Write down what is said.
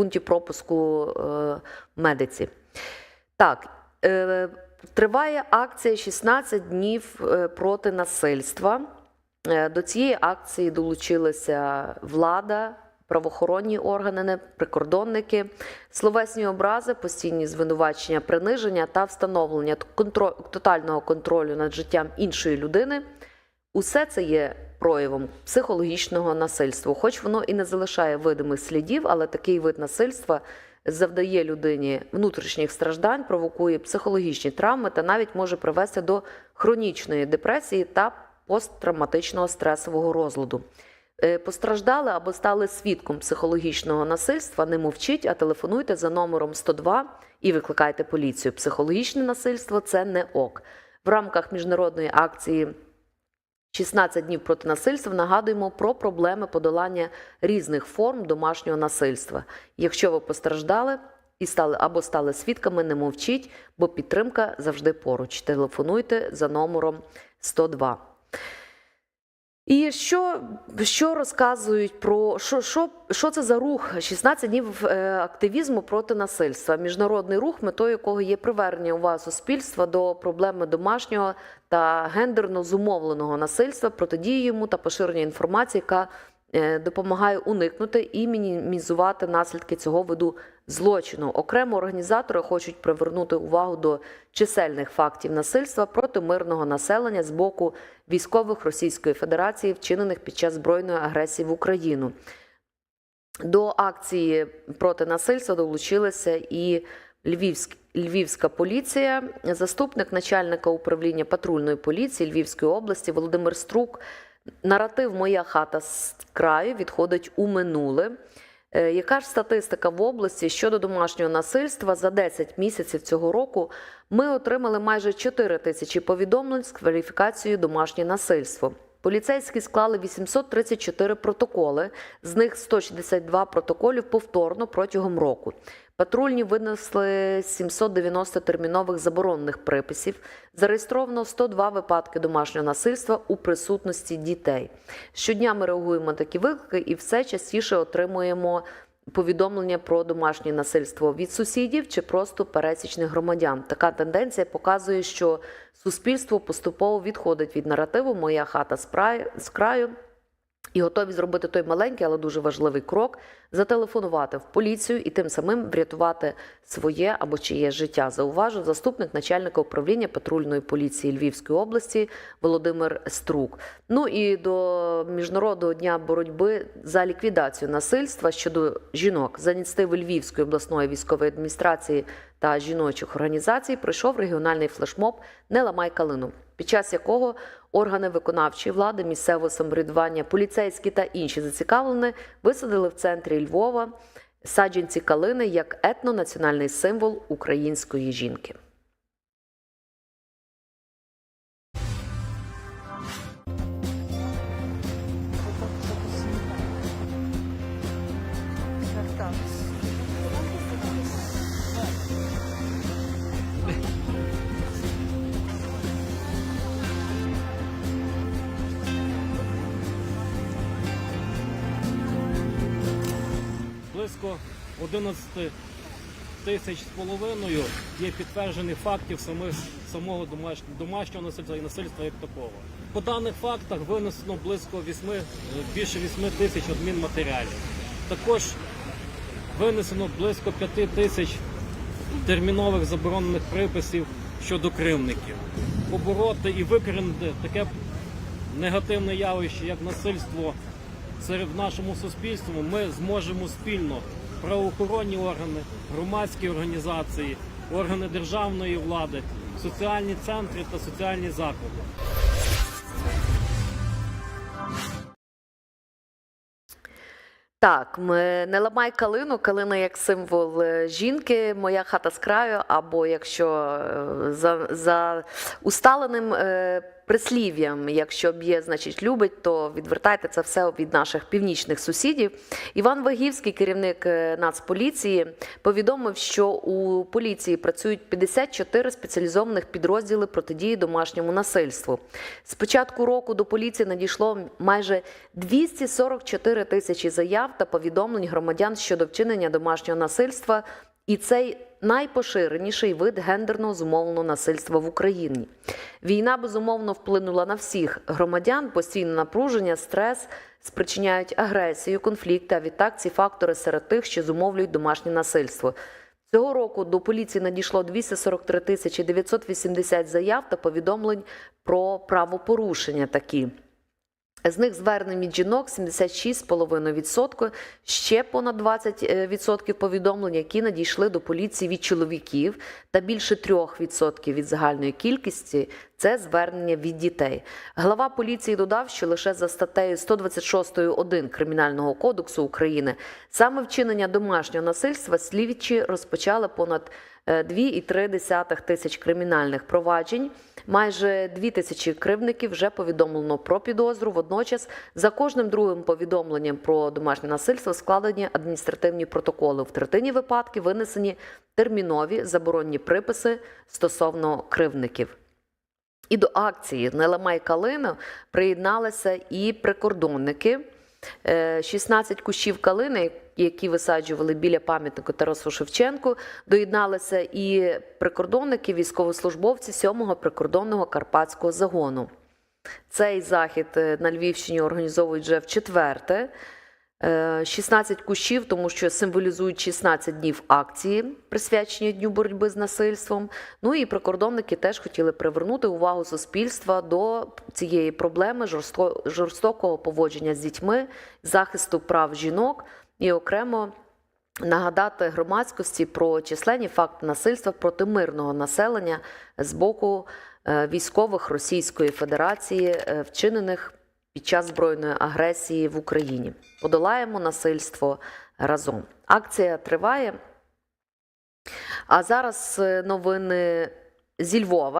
пункті пропуску е, медиці. Так, е, триває акція 16 днів е, проти насильства. До цієї акції долучилася влада, правоохоронні органи, прикордонники, словесні образи, постійні звинувачення, приниження та встановлення контро- тотального контролю над життям іншої людини. Усе це є проявом психологічного насильства, хоч воно і не залишає видимих слідів, але такий вид насильства завдає людині внутрішніх страждань, провокує психологічні травми та навіть може привести до хронічної депресії та посттравматичного стресового розладу. Е, Постраждали або стали свідком психологічного насильства, не мовчіть, а телефонуйте за номером 102 і викликайте поліцію. Психологічне насильство це не ок. В рамках міжнародної акції 16 днів проти насильства нагадуємо про проблеми подолання різних форм домашнього насильства. Якщо ви постраждали і стали або стали свідками, не мовчіть, бо підтримка завжди поруч. Телефонуйте за номером 102. І що, що розказують про що, що, що це за рух 16 днів е, активізму проти насильства? Міжнародний рух, метою якого є привернення увагу суспільства до проблеми домашнього та гендерно зумовленого насильства, протидії йому та поширення інформації, яка допомагає уникнути і мінімізувати наслідки цього виду злочину. Окремо організатори хочуть привернути увагу до чисельних фактів насильства проти мирного населення з боку військових Російської Федерації, вчинених під час збройної агресії в Україну. До акції проти насильства долучилася і Львівськ, Львівська поліція, заступник начальника управління патрульної поліції Львівської області Володимир Струк. Наратив Моя хата з краю відходить у минуле. Е, Яка ж статистика в області щодо домашнього насильства за 10 місяців цього року? Ми отримали майже 4 тисячі повідомлень з кваліфікацією домашнє насильство. Поліцейські склали 834 протоколи, з них 162 протоколів повторно протягом року. Патрульні винесли 790 термінових заборонених приписів. Зареєстровано 102 випадки домашнього насильства у присутності дітей. Щодня ми реагуємо на такі виклики і все частіше отримуємо повідомлення про домашнє насильство від сусідів чи просто пересічних громадян. Така тенденція показує, що суспільство поступово відходить від наративу Моя хата з краю. І готові зробити той маленький, але дуже важливий крок зателефонувати в поліцію і тим самим врятувати своє або чиє життя. Зауважив заступник начальника управління патрульної поліції Львівської області Володимир Струк. Ну і до міжнародного дня боротьби за ліквідацію насильства щодо жінок за ініціативи Львівської обласної військової адміністрації та жіночих організацій пройшов регіональний флешмоб Не ламай калину, під час якого органи виконавчої влади, місцевого самоврядування, поліцейські та інші зацікавлені висадили в центрі Львова саджанці калини як етнонаціональний символ української жінки. Близько 11 тисяч з половиною є підтверджених фактів самих, самого домашнього, домашнього насильства і насильства як такого. По даних фактах винесено близько 8, е, більше 8 тисяч адмінматеріалів. Також винесено близько 5 тисяч термінових заборонених приписів щодо кривників. Побороти і викорінити таке негативне явище, як насильство серед нашому суспільстві, ми зможемо спільно правоохоронні органи, громадські організації, органи державної влади, соціальні центри та соціальні заклади. Так, не ламай калину, калина як символ е, жінки, моя хата з краю, або якщо е, за, за усталеним е, прислів'ям. Якщо б'є, значить любить, то відвертайте це все від наших північних сусідів. Іван Вагівський, керівник е, Нацполіції, повідомив, що у поліції працюють 54 спеціалізованих підрозділи протидії домашньому насильству. З початку року до поліції надійшло майже 244 тисячі заяв та повідомлень громадян щодо вчинення домашнього насильства. І цей найпоширеніший вид гендерно зумовленого насильства в Україні. Війна безумовно вплинула на всіх громадян. Постійне напруження, стрес спричиняють агресію, конфлікти. А відтак ці фактори серед тих, що зумовлюють домашнє насильство. Цього року до поліції надійшло 243 тисячі 980 заяв та повідомлень про правопорушення такі. З них звернень від жінок 76,5%, ще понад 20% повідомлень, які надійшли до поліції від чоловіків, та більше 3% від загальної кількості це звернення від дітей. Глава поліції додав, що лише за статтею 126.1 Кримінального кодексу України саме вчинення домашнього насильства слідчі розпочали понад е, 2,3 тисяч кримінальних проваджень. Майже 2 тисячі кривдників вже повідомлено про підозру. Водночас за кожним другим повідомленням про домашнє насильство складені адміністративні протоколи. В третині випадків винесені термінові заборонні приписи стосовно кривдників. І до акції Не ламай калину приєдналися і прикордонники. Е, 16 кущів калини, які висаджували біля пам'ятника Тарасу Шевченку, доєдналися і прикордонники, військовослужбовці 7-го прикордонного карпатського загону. Цей захід е, на Львівщині організовують вже в четверте. Е, 16 кущів, тому що символізують 16 днів акції, присвячені Дню боротьби з насильством. Ну і прикордонники теж хотіли привернути увагу суспільства до цієї проблеми жорстокого поводження з дітьми, захисту прав жінок і окремо нагадати громадськості про численні факти насильства проти мирного населення з боку е, військових Російської Федерації, е, вчинених під час збройної агресії в Україні. Подолаємо насильство разом. Акція триває. А зараз е, новини зі Львова.